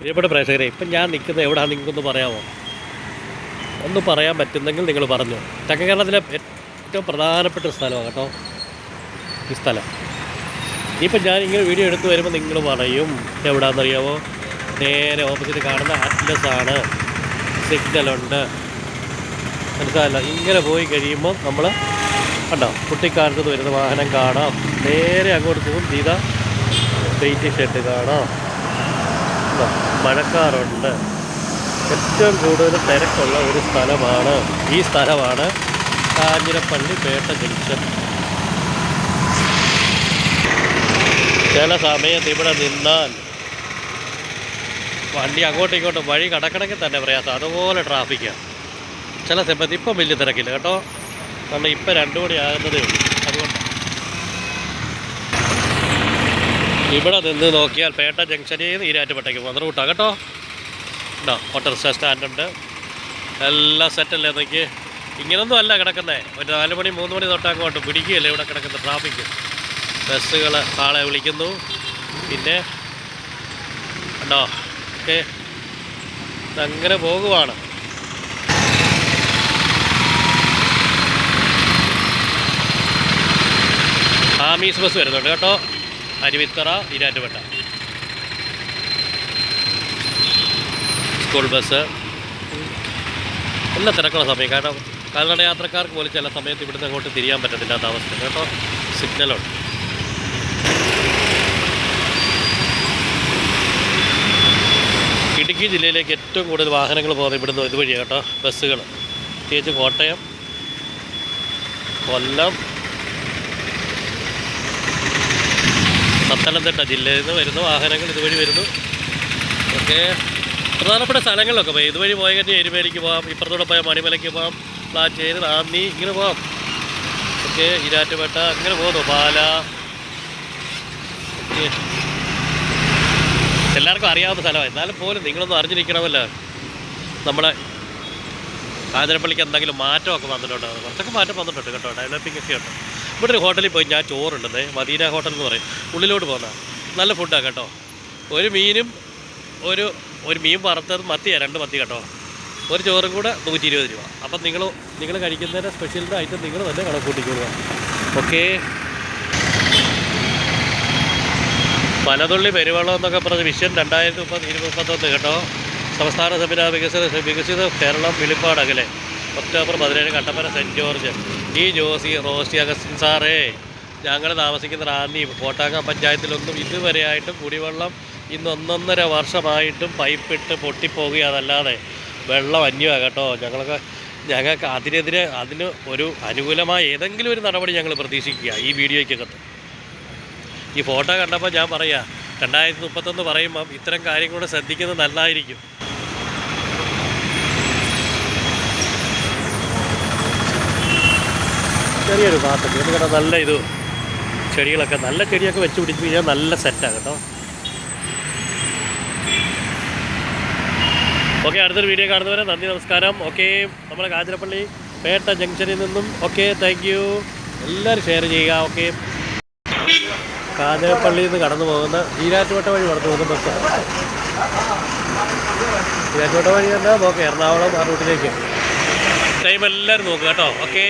പ്രിയപ്പെട്ട പ്രേക്ഷകരെ ഇപ്പം ഞാൻ നിൽക്കുന്നത് എവിടെയാണ് നിങ്ങൾക്കൊന്ന് പറയാമോ? ഒന്ന് പറയാൻ പറ്റുന്നെങ്കിൽ നിങ്ങൾ പറഞ്ഞു. തെക്കൻ കേരളത്തിലെ ഏറ്റവും പ്രധാനപ്പെട്ട സ്ഥലമാണ് കേട്ടോ. ഈ സ്ഥലം. ഇപ്പം ഞാൻ ഇങ്ങനെ വീഡിയോ എടുത്ത് വരുമ്പോൾ നിങ്ങൾ പറയും എവിടെയാണെന്നറിയാമോ നേരെ ഓപ്പോസിറ്റ് കാണുന്ന അറ്റ്ലസ് ആണ്. സിഗ്നലുണ്ട് മനസ്സിലല്ല ഇങ്ങനെ പോയി കഴിയുമ്പോൾ നമ്മൾ കണ്ടോ? കുട്ടിക്കാലത്ത് വരുന്ന വാഹനം കാണാം. നേരെ അങ്ങോട്ട് പോകും. ചെയ്ത വെയിറ്റ് ഷെഡ് കാണാം? മഴക്കാറുണ്ട്. ഏറ്റവും കൂടുതൽ തിരക്കുള്ള ഒരു സ്ഥലമാണ് ഈ സ്ഥലമാണ് കാഞ്ഞിരപ്പള്ളി പേട്ട ജംഗ്ഷൻ. ചില സമയത്ത് ഇവിടെ നിന്നാൽ വണ്ടി അങ്ങോട്ടും ഇങ്ങോട്ടും വഴി കടക്കണമെങ്കിൽ തന്നെ പറയാത്ത അതുപോലെ ട്രാഫിക്കാണ് ചില സമയത്ത് ഇപ്പം വലിയ തിരക്കില്ല കേട്ടോ. കാരണം ഇപ്പം രണ്ടു മണി ആകുന്നതേ ഉള്ളൂ. ഇവിടെ നിന്ന് നോക്കിയാൽ പേട്ട ജംഗ്ഷനിൽ നിന്ന് ഈരാറ്റുപേട്ടയ്ക്ക് പോകുന്ന റൂട്ടാണ് കേട്ടോ? ഉണ്ടോ ഓട്ടോറിക്ഷ സ്റ്റാൻഡുണ്ട് എല്ലാം സെറ്റല്ലേ നോക്കി ഇങ്ങനൊന്നും അല്ല കിടക്കുന്നത് ഒരു നാല് മണി മൂന്ന് മണി തൊട്ട് അങ്ങോട്ട് പിടിക്കുകയല്ലേ ഇവിടെ കിടക്കുന്ന ട്രാഫിക്ക് ബസ്സുകൾ ആളെ വിളിക്കുന്നു. പിന്നെ ഉണ്ടോ ഓക്കെ അങ്ങനെ പോകുവാണ്. ആമീസ് ബസ് വരുന്നുണ്ട് കേട്ടോ. Aruvithura Erattupetta school bus. എല്ലാ തിരക്കുള്ള സമയം. കാരണം കാൽനട യാത്രക്കാർക്ക് പോലും ചില സമയത്ത് ഇവിടുന്ന് അങ്ങോട്ട് തിരിയാൻ പറ്റത്തില്ലാത്ത അവസ്ഥ. കേട്ടോ? സിഗ്നലുണ്ട് ഇടുക്കി ജില്ലയിലേക്ക് ഏറ്റവും കൂടുതൽ വാഹനങ്ങൾ പോകുന്നത് ഇവിടുന്ന് ഇതുവഴിയാണ് കേട്ടോ. ബസ്സുകൾ പ്രത്യേകിച്ച് കോട്ടയം കൊല്ലം പത്തനംതിട്ട ജില്ലയിൽ നിന്ന് വരുന്നു വാഹനങ്ങൾ ഇതുവഴി വരുന്നു. ഓക്കെ. പ്രധാനപ്പെട്ട സ്ഥലങ്ങളിലൊക്കെ പോയി. ഇതുവഴി പോയി കഴിഞ്ഞാൽ എരുമേലിക്ക് പോകാം ഇപ്പുറത്തൂടെ പോയാൽ മണിമലയ്ക്ക് പോകാം പ്ലാച്ചേരി റാന്നി ഇങ്ങനെ പോകാം ഓക്കെ. ഇരാറ്റുപേട്ട അങ്ങനെ പോകുന്നു. പാല. എല്ലാവർക്കും അറിയാവുന്ന സ്ഥലമാണ്. എന്നാലും പോലും നിങ്ങളൊന്നും അറിഞ്ഞിരിക്കണമല്ലോ. നമ്മുടെ കാഞ്ഞിരപ്പള്ളിക്ക് എന്തെങ്കിലും മാറ്റമൊക്കെ വന്നിട്ടുണ്ടോ? കുറച്ചൊക്കെ മാറ്റം വന്നിട്ടുണ്ട് കേട്ടോ. ഡെവലപ്പിംഗ് ഒക്കെ ഉണ്ട്. ഇവിടെ ഒരു ഹോട്ടലിൽ പോയി ഞാൻ ചോറുണ്ടെന്നേ മദീന ഹോട്ടൽ എന്ന് പറയും. ഉള്ളിലോട്ട് പോകുന്ന നല്ല ഫുഡാണ് കേട്ടോ. ഒരു മീനും ഒരു ഒരു മീൻ പറത്തത് മത്തിയാണ് രണ്ട് മത്തി കേട്ടോ. ഒരു ചോറും കൂടെ നൂറ്റി ഇരുപത് രൂപ. അപ്പം നിങ്ങൾ നിങ്ങൾ കഴിക്കുന്നതിന്റെ സ്പെഷ്യലിന്റെ ഐറ്റം നിങ്ങൾ തന്നെ കണക്ക് കൂട്ടിക്കൊള്ളുക ഓക്കെ പനതുള്ളി പെരുവെള്ളം എന്നൊക്കെ പറഞ്ഞ് വിഷൻ രണ്ടായിരത്തി മുപ്പത് ഇരുപത് മുപ്പത്തൊന്ന് കേട്ടോ. സംസ്ഥാന സമിതി വികസിത വികസിത കേരളം വെളിപ്പാട് അകലെ. ഒക്ടോബർ പതിനേഴ് കട്ടപ്പന സെന്റ് ജോർജ്. ഈ ജോസി റോസി അഗസ്റ്റിൻ സാറേ. ഞങ്ങൾ താമസിക്കുന്ന റാന്നി കോട്ടാങ്ങ പഞ്ചായത്തിലൊന്നും ഇതുവരെയായിട്ടും കുടിവെള്ളം ഇന്ന് ഒന്നൊന്നര വർഷമായിട്ടും പൈപ്പിട്ട് പൊട്ടിപ്പോകുകയതല്ലാതെ വെള്ളം അന്യമാണ് കേട്ടോ. ഞങ്ങൾക്ക് ഞങ്ങൾക്ക് അതിനെതിരെ അതിന് ഒരു അനുകൂലമായ ഏതെങ്കിലും ഒരു നടപടി ഞങ്ങൾ പ്രതീക്ഷിക്കുക ഈ വീഡിയോയ്ക്കകത്ത്. ഈ ഫോട്ടോ കണ്ടപ്പോൾ ഞാൻ പറയാ രണ്ടായിരത്തി മുപ്പത്തൊന്ന് പറയുമ്പം ഇത്തരം കാര്യങ്ങളോട് ശ്രദ്ധിക്കുന്നത് നല്ലതായിരിക്കും ചെറിയൊരു പാത്രം ഇത് കേട്ടോ നല്ല ഇത് ചെടികളൊക്കെ നല്ല ചെടിയൊക്കെ വെച്ച് പിടിച്ച് കഴിഞ്ഞാൽ നല്ല സെറ്റാണ് കേട്ടോ. ഓക്കെ അടുത്തൊരു വീഡിയോ കാണുന്നവരെ നന്ദി നമസ്കാരം. ഓക്കെ നമ്മളെ കാഞ്ഞിരപ്പള്ളി പേട്ട ജംഗ്ഷനിൽ നിന്നും. ഓക്കെ താങ്ക് യു എല്ലാവരും ഷെയർ ചെയ്യുക ഓക്കെ കാഞ്ഞിരപ്പള്ളിയിൽ നിന്ന് കടന്നു പോകുന്ന ഈരാറ്റുപേട്ട വഴി കടന്നു പോകുന്ന ബസ് ഈരാറ്റുപേട്ട വഴി തന്നെ നോക്കാം എറണാകുളം ആ റൂട്ടിലേക്ക് ടൈം എല്ലാവരും നോക്കുക കേട്ടോ. ഓക്കെ